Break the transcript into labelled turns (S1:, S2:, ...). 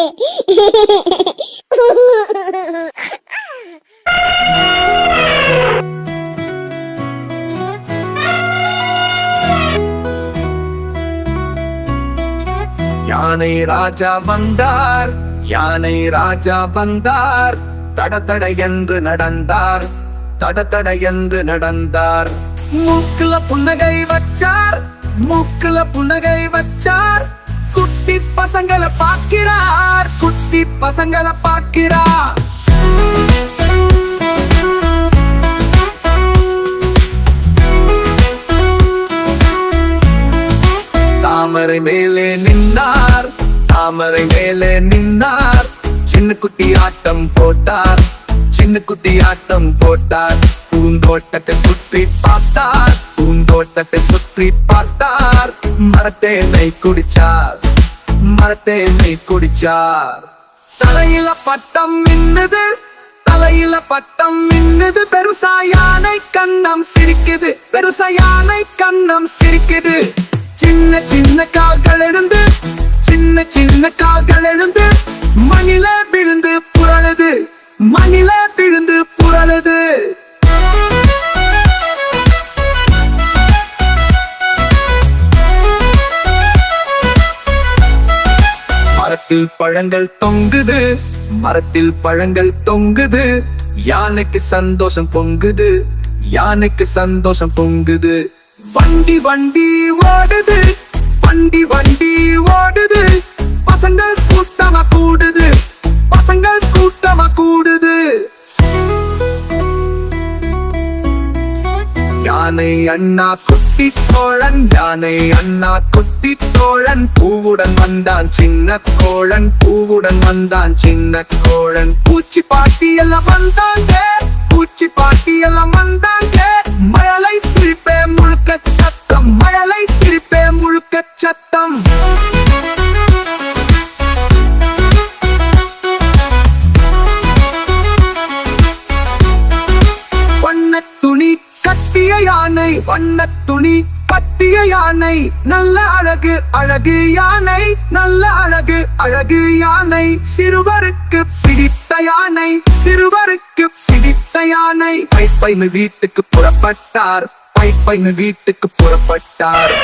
S1: யானை ராஜா வந்தார் யானை ராஜா வந்தார் தடத்தட என்று நடந்தார் தடத்தட என்று நடந்தார். மூக்குல புன்னகை வச்சார் மூக்குல புன்னகை வச்சார் குட்டி பசங்களை பார்க்கிறார். குட்டி பசங்களை பார்க்கிறார். தாமரை மேலே நின்னார். தாமரை மேலே நின்னார். சின்ன குட்டி ஆட்டம் போட்டார். சின்ன குட்டி ஆட்டம் போட்டார். பூந்தோட்டத்தை சுற்றி பார்த்தார். பூந்தோட்டத்தை சுற்றி பார்த்தார். மரத்தேனை குடிச்சார். மரத்தேனை குடிச்சார். தலையில பட்டம் மின்னுது. தலையில பட்டம் மின்னுது. பெருசா யானை கண்ணம் சிரிக்குது. பெருசா யானை கண்ணம் சிரிக்குது. சின்ன சின்ன கால்கள் எழுந்து சின்ன சின்ன கால்கள் எழுந்து மணில மரத்தில் பழங்கள் தொங்குது. மரத்தில் பழங்கள் தொங்குது. யானைக்கு சந்தோஷம் பொங்குது. யானைக்கு சந்தோஷம் பொங்குது. வண்டி வண்டி ஓடுது. வண்டி வண்டி ஓடுது. பசங்கள் கூட்டமா கூடு யானை அண்ணா குட்டி தோழன்? யானை அண்ணா குட்டி தோழன்? பூவுடன் வந்தான் சின்ன கோழன் பூவுடன் வந்தான் சின்ன கோழன் பூச்சி பாட்டி எல்லாம் வந்தாங்க. பூச்சி பாட்டி எல்லாம் வண்ண துணி கட்டிய யானை நல்ல அழகு அழகு யானை நல்ல அழகு அழகு யானை. சிறுவருக்கு பிடித்த யானை சிறுவருக்கு பிடித்த யானை. பைப்பைனு வீட்டுக்கு புறப்பட்டார் பைப்பைனு வீட்டுக்கு புறப்பட்டார்.